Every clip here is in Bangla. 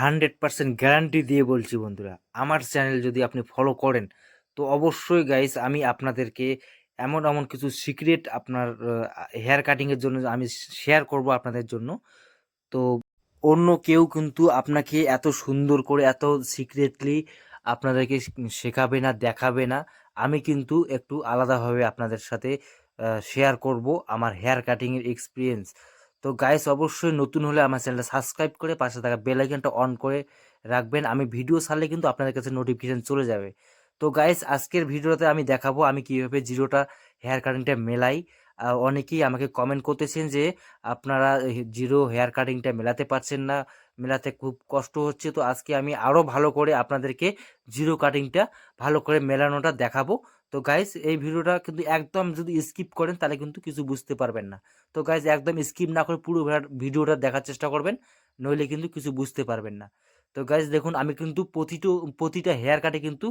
হান্ড্রেড পার্সেন্ট গ্যারান্টি দিয়ে বলছি বন্ধুরা, আমার চ্যানেল যদি আপনি ফলো করেন, তো অবশ্যই গাইস আমি আপনাদেরকে এমন এমন কিছু সিক্রেট আপনার হেয়ার কাটিংয়ের জন্য আমি শেয়ার করব আপনাদের জন্য। তো অন্য কেউ কিন্তু আপনাকে এত সুন্দর করে, এত সিক্রেটলি আপনাদেরকে শেখাবে না, দেখাবে না, আমি কিন্তু একটু আলাদাভাবে আপনাদের সাথে শেয়ার করব আমার হেয়ার কাটিংয়ের এক্সপিরিয়েন্স তো গাইস অবশ্যই নতুন হলে আমার চ্যানেলটা সাবস্ক্রাইব করে পাশে থাকা বেল আইকনটা অন করে রাখবেন। আমি ভিডিও ছাড়লে কিন্তু আপনাদের কাছে নোটিফিকেশান চলে যাবে। তো গাইস আজকের ভিডিওতে আমি দেখাবো আমি কীভাবে জিরোটা হেয়ার কাটিংটা মেলাই। অনেকেই আমাকে কমেন্ট করতেছেন যে, আপনারা জিরো হেয়ার কাটিংটা মেলাতে পারছেন না, মেলাতে খুব কষ্ট হচ্ছে। তো আজকে আমি আরও ভালো করে আপনাদেরকে জিরো কাটিংটা ভালো করে মেলানোটা দেখাবো। তো গাইস এই ভিডিওটা কিন্তু একদম যদি স্কিপ করেন, তাহলে কিন্তু কিছু বুঝতে পারবেন না। তো গাইজ একদম স্কিপ না করে পুরো ভিডিওটা দেখার চেষ্টা করবেন, নইলে কিন্তু কিছু বুঝতে পারবেন না। তো গাইজ দেখুন, আমি কিন্তু প্রতিটো, প্রতিটা হেয়ার কাটে কিন্তু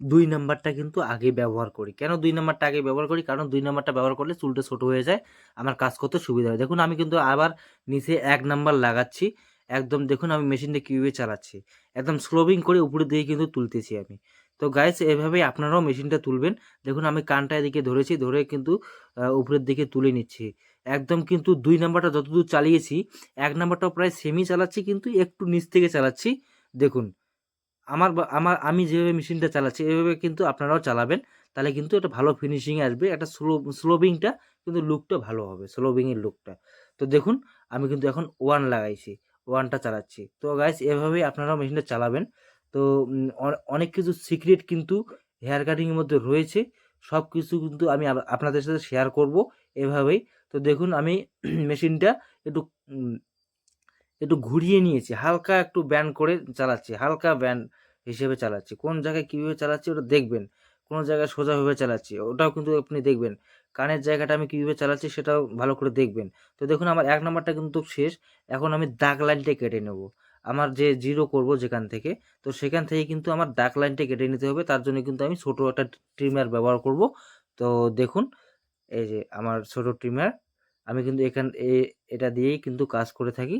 দুই নাম্বারটা কিন্তু আগে ব্যবহার করি। কেন দুই নাম্বারটা আগে ব্যবহার করি? কারণ দুই নাম্বারটা ব্যবহার করলে চুলটা ছোটো হয়ে যায়, আমার কাজ করতে সুবিধা হয়। দেখুন, আমি কিন্তু আবার নিচে এক নাম্বার লাগাচ্ছি। একদম দেখুন আমি মেশিনটা কীভাবে চালাচ্ছি। একদম স্লোবিং করে উপরে দিয়ে কিন্তু তুলতেছি আমি। তো গাইস এভাবেই আপনারাও মেশিনটা তুলবেন। দেখুন আমি কানটা এদিকে ধরেছি, ধরে কিন্তু উপরের দিকে তুলে নিচ্ছি। একদম কিন্তু দুই নাম্বারটা যতদূর চালিয়েছি, এক নাম্বারটাও প্রায় সেমি চালাচ্ছি, কিন্তু একটু নিচ থেকে চালাচ্ছি। দেখুন, আমার আমার, আমি যেভাবে মেশিনটা চালাচ্ছি, এভাবে কিন্তু আপনারাও চালাবেন। তাহলে কিন্তু এটা ভালো ফিনিশিং আসবে, একটা স্লো স্লোবিংটা কিন্তু লুকটা ভালো হবে স্লোবিংয়ের লুকটা তো দেখুন, আমি কিন্তু এখন ওয়ান লাগাইছি। ওয়ানটা চালাচ্ছি। তো গাইস এভাবেই আপনারাও মেশিনটা চালাবেন। তো অনেক কিছু সিক্রেট কিন্তু হেয়ার কাটিংয়ের মধ্যে রয়েছে। সব কিছু কিন্তু আমি আপনাদের সাথে শেয়ার করব এভাবেই। তো দেখুন, আমি মেশিনটা একটু একটু ঘুরিয়ে নিয়েছি। হালকা একটু ব্যান করে চালাচ্ছি। হালকা ব্যান হিসেবে চালাচ্ছি। কোন জায়গায় কীভাবে চালাচ্ছি ওটা দেখবেন। কোনো জায়গায় সোজাভাবে চালাচ্ছি। ওটাও কিন্তু আপনি দেখবেন। কানের জায়গাটা আমি কীভাবে চালাচ্ছি সেটাও ভালো করে দেখবেন। তো দেখুন আমার এক নম্বরটা কিন্তু শেষ, এখন আমি দাগ লাইনটা কেটে নেব। আমার যে জিরো করব যেখান থেকে, তো সেখান থেকে কিন্তু আমার দাগ লাইনটা কেটে নিতে হবে, তার জন্য কিন্তু আমি ছোটো একটা ট্রিমার ব্যবহার করব। তো দেখুন, এই যে আমার ছোটো ট্রিমার, আমি কিন্তু এখান এটা দিয়েই কিন্তু কাজ করে থাকি।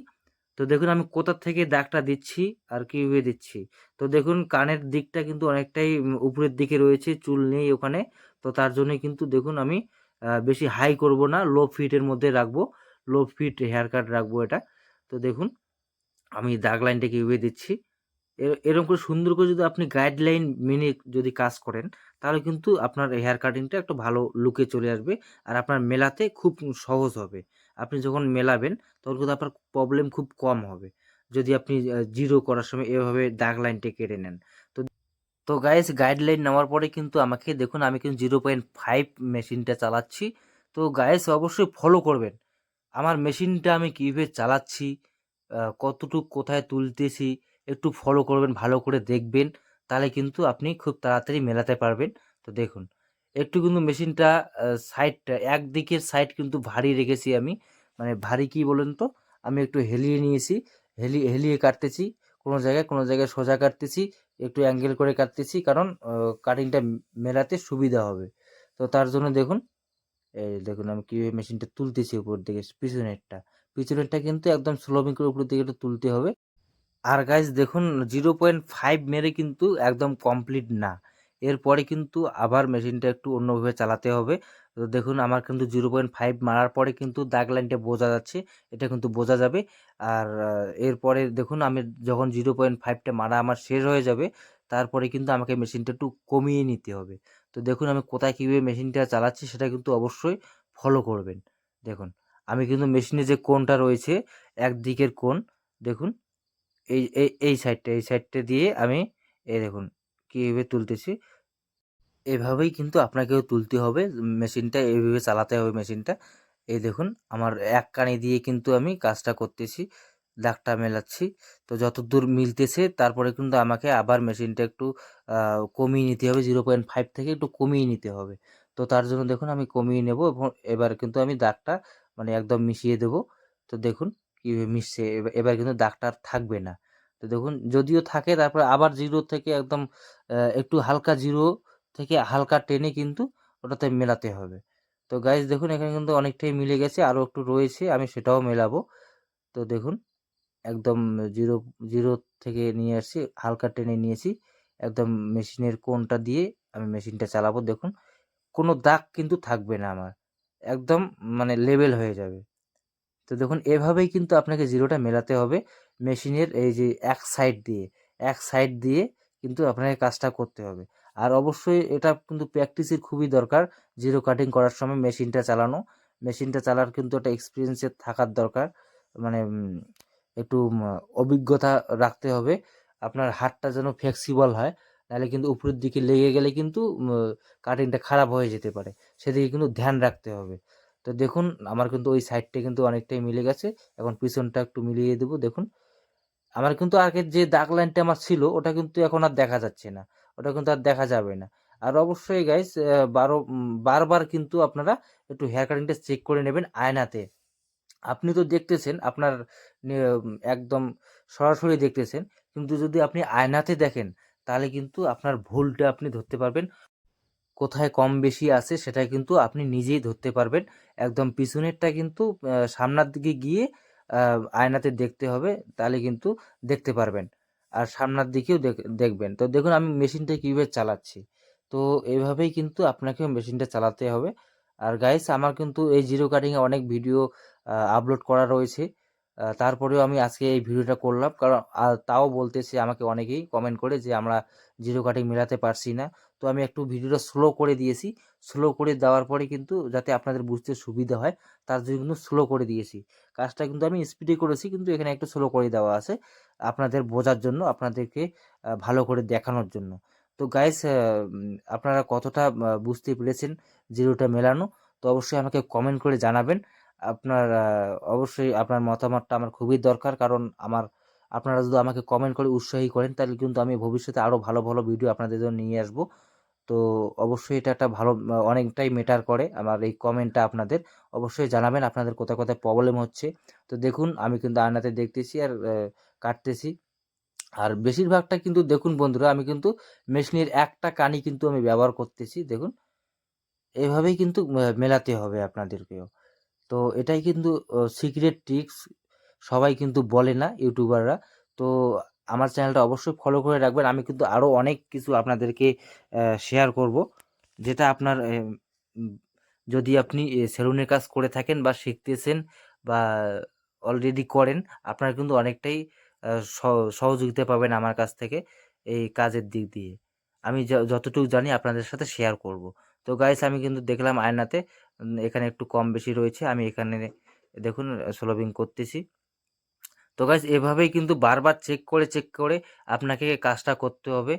তো দেখুন আমি কোথার থেকে দাগটা দিচ্ছি আর কীভাবে দিচ্ছি? তো দেখুন কানের দিকটা কিন্তু অনেকটাই উপরের দিকে রয়েছে, চুল নেই ওখানে। তো তার জন্য কিন্তু দেখুন আমি বেশি হাই করব না লো ফিটের মধ্যে রাখব লো ফিট হেয়ার কাট রাখব এটা। তো দেখুন, আমি দাগ লাইনটাকে কীভাবে দিচ্ছি। এরকম করে সুন্দর করে যদি আপনি গাইডলাইন মেনে যদি কাজ করেন, তাহলে কিন্তু আপনার হেয়ার কাটিংটা একটু ভালো লুকে চলে আসবে আর আপনার মেলাতে খুব সহজ হবে। আপনি যখন মেলাবেন, তখন কিন্তু আপনার প্রবলেম খুব কম হবে। যদি আপনি জিরো করার সময় এভাবে দাগ লাইনটা কেটে নেন। তো তো গাইস গাইডলাইন নেওয়ার পরে কিন্তু আমাকে দেখুন, আমি কিন্তু জিরো পয়েন্ট ফাইভ মেশিনটা চালাচ্ছি। তো গাইস অবশ্যই ফলো করবেন। আমার মেশিনটা আমি কীভাবে চালাচ্ছি কতটুক কোথায় তুলতেছি, একটু ফলো করবেন, ভালো করে দেখবেন। তাহলে কিন্তু আপনি খুব তাড়াতাড়ি মেলাতে পারবেন। তো দেখুন, একটু কিন্তু মেশিনটা সাইডটা একদিকের সাইড কিন্তু ভারী রেখেছি আমি। মানে ভারী কি বলেন তো? আমি একটু হেলিয়ে নিয়েছি, হেলি, হেলিয়ে কাটতেছি। কোনো জায়গায় কোনো জায়গায় সোজা কাটতেছি, একটু অ্যাঙ্গেল করে কাটতেছি, কারণ কাটিংটা মেলাতে সুবিধা হবে। তো তার জন্য দেখুন, এই দেখুন আমি কীভাবে মেশিনটা তুলতেছি উপর দিকে, পিছনেরটা। পিছনেরটা কিন্তু একদম স্লোমিং করে উপর দিকে একটু তুলতে হবে। আর গাইজ দেখুন জিরো পয়েন্ট ফাইভ মেরে কিন্তু একদম কমপ্লিট না। এরপরে কিন্তু আবার মেশিনটা একটু অন্যভাবে চালাতে হবে। তো দেখুন আমার কিন্তু জিরো পয়েন্ট ফাইভ মারার পরে কিন্তু দাগ লাইনটা বোঝা যাচ্ছে, এটা কিন্তু বোঝা যাবে। আর এরপরে দেখুন আমি যখন জিরো পয়েন্ট ফাইভটা মারা আমার শেষ হয়ে যাবে, তারপরে কিন্তু আমাকে মেশিনটা একটু কমিয়ে নিতে হবে। তো দেখুন আমি কোথায় কীভাবে মেশিনটা চালাচ্ছি সেটা কিন্তু অবশ্যই ফলো করবেন। দেখুন, আমি কিন্তু মেশিনে যে কোনটা রয়েছে, একদিকের কোন দেখুন, এই এই সাইডটা এই সাইডটা দিয়ে আমি, এই দেখুন, কীভাবে তুলতেছি এভাবেই কিন্তু আপনাকেও তুলতে হবে। মেশিনটা এইভাবে চালাতে হবে মেশিনটা। এই দেখুন, আমার এক কানে দিয়ে কিন্তু আমি কাজটা করতেছি, দাগটা মেলাচ্ছি। তো যতদূর মিলতেছে, তারপরে কিন্তু আমাকে আবার মেশিনটা একটু কমিয়ে নিতে হবে, জিরো পয়েন্ট ফাইভ থেকে একটু কমিয়ে নিতে হবে। তো তার জন্য দেখুন, আমি কমিয়ে নেব এবং এবার কিন্তু আমি দাগটা মানে একদম মিশিয়ে দেব। তো দেখুন, কীভাবে মিশছে এবার কিন্তু দাগটা আর থাকবে না। তো দেখুন, যদিও থাকে, তারপরে আবার জিরো থেকে একদম একটু হালকা জিরো থেকে হালকা টেনে কিন্তু ওটাতে মেলাতে হবে। তো গাইজ দেখুন এখানে কিন্তু অনেকটাই মিলে গেছে, আরও একটু রয়েছে, আমি সেটাও মেলাবো। তো দেখুন, একদম জিরো জিরো থেকে নিয়ে আসছি, হালকা টেনে নিয়েছি, একদম মেশিনের কোনটা দিয়ে আমি মেশিনটা চালাবো। দেখুন, কোনো দাগ কিন্তু থাকবে না আমার, একদম মানে লেভেল হয়ে যাবে। তো দেখুন, এভাবেই কিন্তু আপনাকে জিরোটা মেলাতে হবে মেশিনের এই যে এক সাইড দিয়ে, এক সাইড দিয়ে কিন্তু আপনাকে কাজটা করতে হবে। আর অবশ্যই এটা কিন্তু প্র্যাকটিসের খুবই দরকার জিরো কাটিং করার সময় মেশিনটা চালানো। মেশিনটা চালার কিন্তু একটা এক্সপিরিয়েন্সের থাকার দরকার মানে একটু অভিজ্ঞতা রাখতে হবে। আপনার হাতটা যেন ফ্লেক্সিবল হয়, নাহলে কিন্তু উপরের দিকে লেগে গেলে কিন্তু কাটিংটা খারাপ হয়ে যেতে পারে। সেদিকে কিন্তু ধ্যান রাখতে হবে। তো দেখুন, আমার কিন্তু ওই সাইডটা কিন্তু অনেকটাই মিলে গেছে। এখন পিছনটা একটু মিলিয়ে দেবো, দেখুন। আমার কিন্তু আগের যে দাগ লাইনটা আমার ছিল, ওটা কিন্তু এখন আর দেখা যাচ্ছে না। ওটা কিন্তু আর দেখা যাবে না। আর অবশ্যই গাইস বারো বারবার কিন্তু আপনারা একটু হেয়ার কাটিংটা চেক করে নেবেন আয়নাতে। আপনি তো দেখতেছেন, আপনার একদম সরাসরি দেখতেছেন, কিন্তু যদি আপনি আয়নাতে দেখেন, তাহলে কিন্তু আপনার ভুলটা আপনি ধরতে পারবেন। কোথায় কম বেশি আছে সেটা কিন্তু আপনি নিজেই ধরতে পারবেন। একদম পিছনেরটা কিন্তু সামনের দিকে গিয়ে আয়নাতে দেখতে হবে, তাহলে কিন্তু দেখতে পারবেন। আর সামনের দিকেও দেখ- দেখবেন। তো দেখুন, আমি মেশিনটা কীভাবে চালাচ্ছি। তো এইভাবেই কিন্তু আপনাকেও মেশিনটা চালাতে হবে। আর গাইস আমার কিন্তু এই জিরো কাটিংয়ে অনেক ভিডিও আপলোড করা রয়েছে। তারপরেও আমি আজকে এই ভিডিওটা করলাম। কারণ তাও বলতেছে আমাকে অনেকেই কমেন্ট করে যে আমরা জিরো কাটিং মেলাতে পারছি না। তো আমি একটু ভিডিওটা স্লো করে দিয়েছি। স্লো করে দেওয়ার পরে কিন্তু যাতে আপনাদের বুঝতে সুবিধা হয়, তার জন্য কিন্তু স্লো করে দিয়েছি। কাজটা কিন্তু আমি স্পিডে করেছি, কিন্তু এখানে একটু স্লো করে দেওয়া আছে আপনাদের বোঝার জন্য, আপনাদেরকে ভালো করে দেখানোর জন্য। তো গাইস আপনারা কতটা বুঝতে পেরেছেন জিরোটা মেলানো, তো অবশ্যই আমাকে কমেন্ট করে জানাবেন। আপনার অবশ্যই আপনার মতামতটা আমার খুবই দরকার, কারণ আমার, আপনারা যদি আমাকে কমেন্ট করে উৎসাহী করেন, তাহলে কিন্তু আমি ভবিষ্যতে আরও ভালো ভালো ভিডিও আপনাদের জন্য নিয়ে আসব। তো অবশ্যই এটা একটা ভালো অনেকটাই মেটার করে। আমার এই কমেন্টটা আপনাদের। অবশ্যই জানাবেন আপনাদের কোথায় কোথায় প্রবলেম হচ্ছে। তো দেখুন, আমি কিন্তু আয়নাতে দেখতেছি আর কাটতেছি। আর বেশিরভাগটা কিন্তু দেখুন বন্ধুরা, আমি কিন্তু মেশিনের একটা কানি কিন্তু আমি ব্যবহার করতেছি, দেখুন। এভাবেই কিন্তু মেলাতে হবে আপনাদেরকেও। তো এটাই কিন্তু সিক্রেট ট্রিক্স সবাই কিন্তু বলে না ইউটিউবাররা তো আমার চ্যানেলটা অবশ্যই ফলো করে রাখবেন। আমি কিন্তু আরও অনেক কিছু আপনাদেরকে শেয়ার করব। যেটা আপনার যদি আপনি সেলুনের কাজ করে থাকেন বা শিখতেছেন বা অলরেডি করেন, আপনারা কিন্তু অনেকটাই সহযোগিতা পাবেন আমার কাছ থেকে এই কাজের দিক দিয়ে। আমি যতটুকু জানি আপনাদের সাথে শেয়ার করব। তো গাইস আমি কিন্তু দেখলাম আয়নাতে এখানে একটু কম বেশি রয়েছে। আমি এখানে, দেখুন সোলভিং করতেছি। তো গাইস এভাবেই কিন্তু বারবার চেক করে চেক করে আপনাকে কাজটা করতে হবে।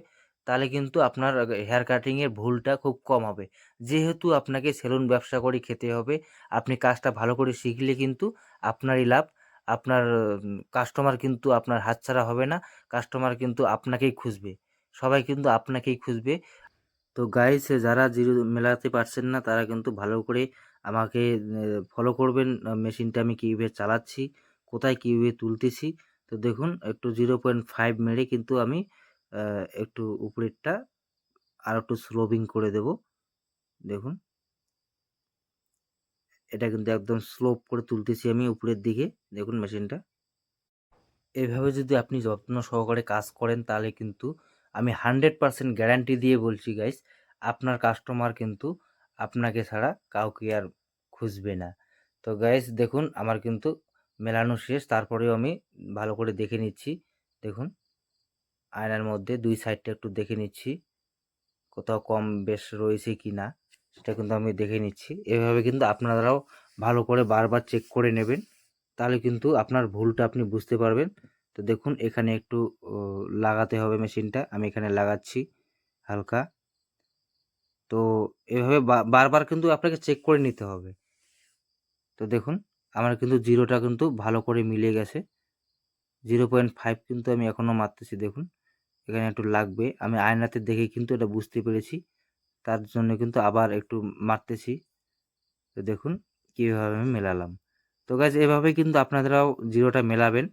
তাহলে কিন্তু আপনার হেয়ার কাটিংয়ের ভুলটা খুব কম হবে। যেহেতু আপনাকে সেলুন ব্যবসা করে খেতে হবে, আপনি কাজটা ভালো করে শিখলে কিন্তু আপনারই লাভ। আপনার কাস্টমার কিন্তু আপনার হাতছাড়া হবে না কাস্টমার কিন্তু আপনাকেই খুঁজবে। সবাই কিন্তু আপনাকেই খুঁজবে। তো গাইস যারা জিরো মেলাতে পারছেন না, তারা কিন্তু ভালো করে আমাকে ফলো করবেন। মেশিনটা আমি কীভাবে চালাচ্ছি। কোথায় কীভাবে তুলতেছি? তো দেখুন, একটু জিরো পয়েন্ট ফাইভ মেরে কিন্তু আমি একটু উপরেরটা আর একটু স্লোবিং করে দেব। দেখুন। এটা কিন্তু একদম স্লোপ করে তুলতেছি আমি উপরের দিকে। দেখুন মেশিনটা। এভাবে যদি আপনি যত্ন সহকারে কাজ করেন, তাহলে কিন্তু আমি হান্ড্রেড পারসেন্ট গ্যারান্টি দিয়ে বলছি গাইস আপনার কাস্টমার কিন্তু আপনাকে ছাড়া কাউকে আর খুঁজবে না। তো গাইস দেখুন, আমার কিন্তু মেলানো শেষ, তারপরেও আমি ভালো করে দেখে নিচ্ছি। দেখুন, আয়নার মধ্যে দুই সাইডটা একটু দেখে নিচ্ছি, কোথাও কম বেশ রয়েছে কি না সেটা কিন্তু আমি দেখে নিচ্ছি। এভাবে কিন্তু আপনারাও ভালো করে বারবার চেক করে নেবেন, তাহলে কিন্তু আপনার ভুলটা আপনি বুঝতে পারবেন। তো দেখুন, এখানে একটু লাগাতে হবে মেশিনটা, আমি এখানে লাগাচ্ছি হালকা। তো এভাবে বারবার কিন্তু আপনাকে চেক করে নিতে হবে। তো দেখুন আমার কিন্তু জিরোটা কিন্তু ভালো করে মিলে গেছে। জিরো পয়েন্ট ফাইভ কিন্তু আমি এখনও মারতেছি, দেখুন। এখানে একটু লাগবে। আমি আয়নাতে দেখে কিন্তু এটা বুঝতে পেরেছি। তার জন্য কিন্তু আবার একটু মারতেছি। তো দেখুন, কীভাবে আমি মেলালাম। তো গাছ এভাবে কিন্তু আপনারাও জিরোটা মেলাবেন।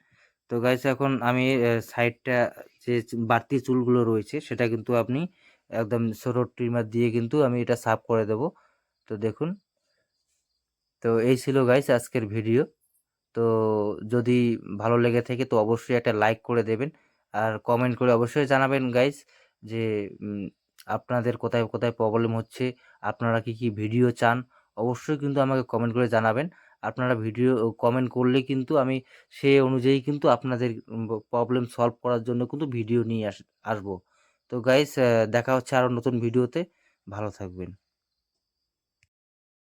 তো গাছ এখন আমি সাইডটা যে বাড়তি চুলগুলো রয়েছে, সেটা কিন্তু আপনি একদম ছোটো ট্রিমার দিয়ে কিন্তু আমি এটা সাফ করে দেব। তো দেখুন তো এই ছিল গাইস আজকের ভিডিও তো যদি ভালো লেগে থাকে তো অবশ্যই একটা লাইক করে দেবেন। আর কমেন্ট করে অবশ্যই জানাবেন গাইস যে আপনাদের কোথায় কোথায় প্রবলেম হচ্ছে, আপনারা কি কি ভিডিও চান? অবশ্যই কিন্তু আমাকে কমেন্ট করে জানাবেন। আপনারা ভিডিও কমেন্ট করলে কিন্তু আমি সে অনুযায়ী কিন্তু আপনাদের প্রবলেম সলভ করার জন্য কিন্তু ভিডিও নিয়ে আস, আসব। তো গাইস দেখা হচ্ছে আরও নতুন ভিডিওতে ভালো থাকবেন।